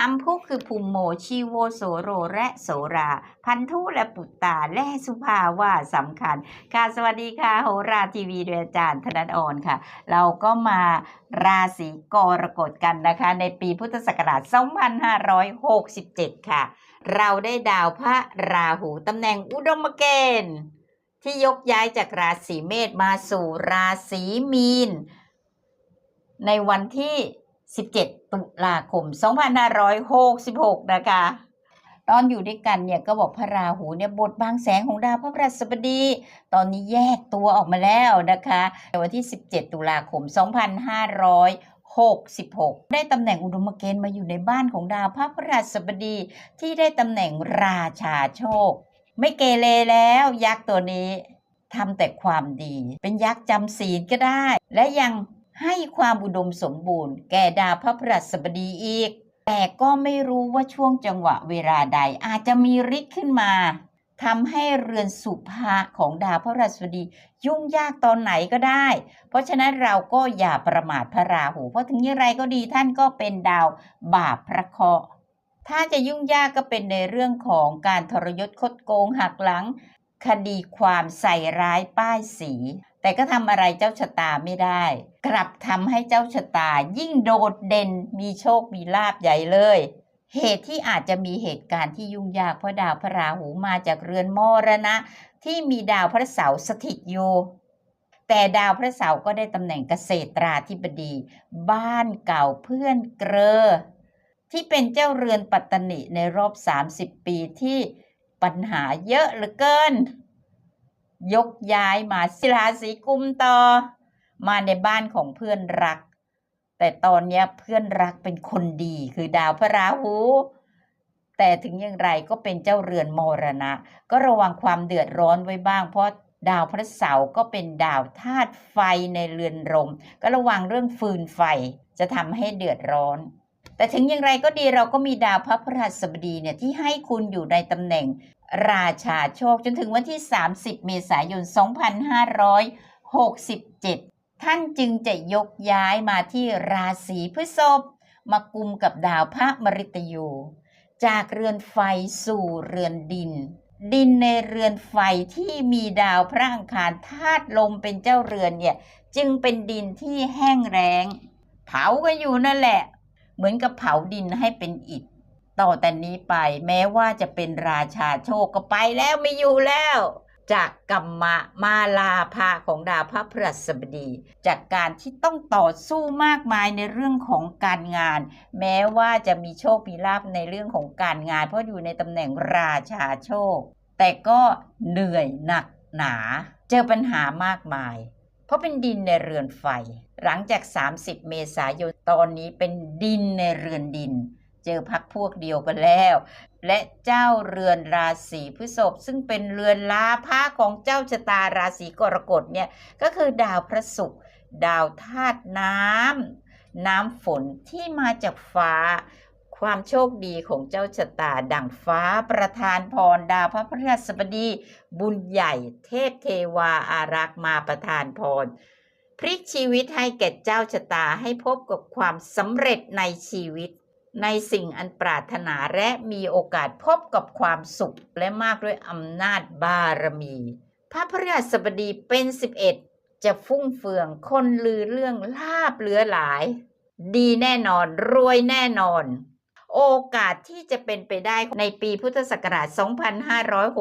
อัมพุคือภูมิโมชีโวโสโรและโสรา พันธุและปุตตาและสุภาว่าสำคัญ ค่ะสวัสดีค่ะโหราทีวีโดยอาจารย์ธนัทออนค่ะ เราก็มาราศีกรกฎกันนะคะ ในปีพุทธศักราช 2567 ค่ะ เราได้ดาวพระราหูตำแหน่งอุดมเกณฑ์ ที่ยกย้ายจากราศีเมษมาสู่ราศีมีน ในวันที่ 17 ตุลาคม 2566 นะคะ ตอนอยู่ด้วยกันเนี่ยก็บอกพระราหูเนี่ยบทบางแสงของดาวพระพฤหัสบดี ตอนนี้แยกตัวออกมาแล้วนะคะวันที่ 17 ตุลาคม 2566 ได้ตำแหน่งอุดมเกณฑ์มาอยู่ในบ้านของดาวพระพฤหัสบดีที่ได้ตำแหน่งราชาโชค ไม่เกเรแล้วยักษ์ตัวนี้ทำแต่ความดี เป็นยักษ์จำศีลก็ได้ และยัง ให้ความอุดมสมบูรณ์ แก่ดาวพระพฤหัสบดีอีก แต่ก็ไม่รู้ว่าช่วงจังหวะเวลาใดอาจจะมีฤทธิ์ขึ้นมาทำให้เรือนสุภาของดาวพระพฤหัสบดี ยุ่งยากตอนไหนก็ได้ เพราะฉะนั้นเราก็อย่าประมาทพระราหู เพราะถึงอย่างไรก็ดีท่านก็เป็นดาวบาปพระเคราะห์ถ้าจะยุ่งยากก็เป็นในเรื่องของการทรยศคดโกงหักหลัง คดีความใส่ร้ายป้ายสี แต่ก็ทำอะไรเจ้าชะตาไม่ได้ กลับทำให้เจ้าชะตายิ่งโดดเด่นมีโชคมีลาบใหญ่เลย เหตุที่อาจจะมีเหตุการณ์ที่ยุ่งยากเพราะดาวพระราหูมาจากเรือนมรณะ ที่มีดาวพระเสาร์สถิตอยู่แต่ดาวพระเสาร์ก็ได้ตำแหน่งเกษตราธิบดี บ้านเก่าเพื่อนเกรอที่เป็นเจ้าเรือนปัตตนิในรอบ 30 ปีที่ปัญหาเยอะเหลือเกิน ยกย้ายมาสิราศีกุมต่อ มาในบ้านของเพื่อนรัก แต่ตอนนี้เพื่อนรักเป็นคนดีคือดาวพระราหูแต่ถึงอย่างไรก็เป็นเจ้าเรือนมรณะ ก็ระวังความเดือดร้อนไว้บ้าง เพราะดาวพระเสาร์ก็เป็นดาวธาตุไฟในเรือนรม ก็ระวังเรื่องฟืนไฟจะทำให้เดือดร้อน แต่ถึงอย่างไรก็ดีเราก็มีดาวพระพฤหัสบดีเนี่ยที่ให้คุณอยู่ในตำแหน่งราชาโชคจนถึงวันที่ 30 เมษายน 2567 ท่านจึงจะยกย้ายมาที่ราศีพฤษภมากุมกับดาวพระมฤตยู จากเรือนไฟสู่เรือนดิน ดินในเรือนไฟที่มีดาวพระอังคารธาตุลมเป็นเจ้าเรือนเนี่ย จึงเป็นดินที่แห้งแล้งเผากันอยู่นั่นแหละ เหมือนกับเผาดินให้เป็นอิฐต่อแต่นี้ไปแม้ว่าจะเป็นราชาโชคก็ไปแล้วไม่อยู่แล้วจากกรรมะมาลาภาของดาวพระพฤหัสบดี จากการที่ต้องต่อสู้มากมายในเรื่องของการงาน แม้ว่าจะมีโชคมีลาภในเรื่องของการงาน เพราะอยู่ในตำแหน่งราชาโชค แต่ก็เหนื่อยหนักหนา เจอปัญหามากมาย เพราะเป็นดินในเรือนไฟ หลังจาก 30 เมษายนตอนนี้เป็นดินในเรือนดิน เจอพักพวกเดียวกันแล้ว และเจ้าเรือนราศีพฤษภซึ่งเป็นเรือนลาภาของเจ้าชะตาราศีกรกฎเนี่ยก็คือดาวพระศุกร์ดาวธาตุน้ำน้ำฝนที่มาจากฟ้า ความโชคดีของเจ้าชะตาดั่งฟ้าประทานพรดาวพระพฤหัสบดี บุญใหญ่ เทพเทวาอารักษ์มาประทานพร พลิกชีวิตให้แก่เจ้าชะตาให้พบกับความสำเร็จในชีวิต ในสิ่งอันปรารถนาและมีโอกาสพบกับความสุขและมากด้วยอำนาจบารมี พระพฤหัสบดีเป็น 11 จะฟุ้งเฟืองคนลือเรื่องลาบเหลือหลาย ดีแน่นอนรวยแน่นอน โอกาสที่จะเป็นไปได้ในปีพุทธศักราช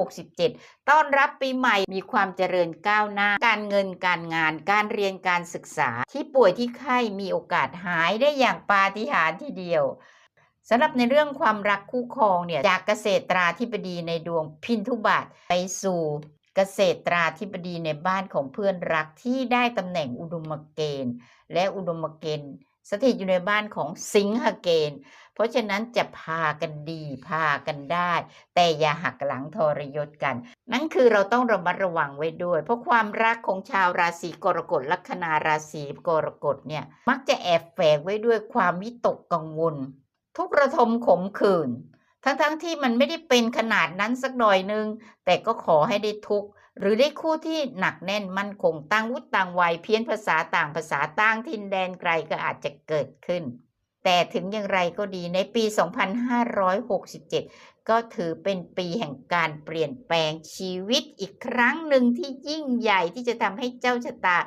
2567 ต้อนรับปีใหม่มีความเจริญก้าวหน้า การเงินการงานการเรียนการศึกษา ที่ป่วยที่ไข้มีโอกาสหายได้อย่างปาฏิหาริย์ทีเดียวสำหรับในเรื่องความรักคู่ครองเนี่ยจากเกษตราธิบดีในดวงพินทุบาทไปสู่เกษตราธิบดีในบ้านของเพื่อนรักที่ได้ตำแหน่งอุดมเกณฑ์ และอุดมเกณฑ์ สถิตอยู่ในบ้านของสิงหเกณฑ์ เพราะฉะนั้นจะพากันดีพากันได้ แต่อย่าหักหลังทรยศกัน นั่นคือเราต้องระมัดระวังไว้ด้วย เพราะความรักของชาวราศีกรกฎลัคนาราศีกรกฎเนี่ยมักจะแอบแฝงไว้ด้วยความวิตกกังวล ทุกระทมขมขื่นทั้งๆทที่มันไม่ได้เป็นขนาดนั้นสักหน่อยนึง แต่ก็ขอให้ได้ทุกข์ หรือได้คู่ที่หนักแน่นมั่นคงต่างวุฒิต่างวัยเพี้ยนภาษาต่างภาษาต่างถิ่นแดนไกลก็อาจจะเกิดขึ้นแแต่ถึงอย่างไรก็ดีในปี 2567 ก็ถือเป็นปีแห่งการเปลี่ยนแปลงชีวิตอีกครั้งหนึ่งที่ยิ่งใหญ่ที่จะทำให้เจ้าชะตา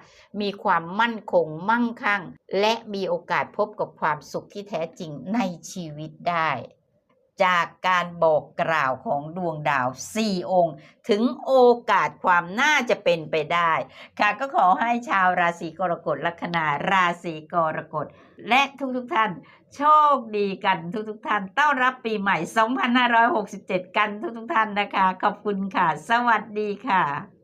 มีความมั่นคงมั่งคั่ง และมีโอกาสพบกับความสุขที่แท้จริงในชีวิตได้ จากการบอกกล่าวของดวงดาว 4 องค์ ถึงโอกาสความน่าจะเป็นไปได้ ค่ะก็ขอให้ชาวราศีกรกฎลัคนาราศีกรกฎ และทุกๆทท่าน โชคดีกันทุกๆทท่าน ต้อนรับปีใหม่ 2567 กันทุกๆทท่านนะคะ ขอบคุณค่ะ สวัสดีค่ะ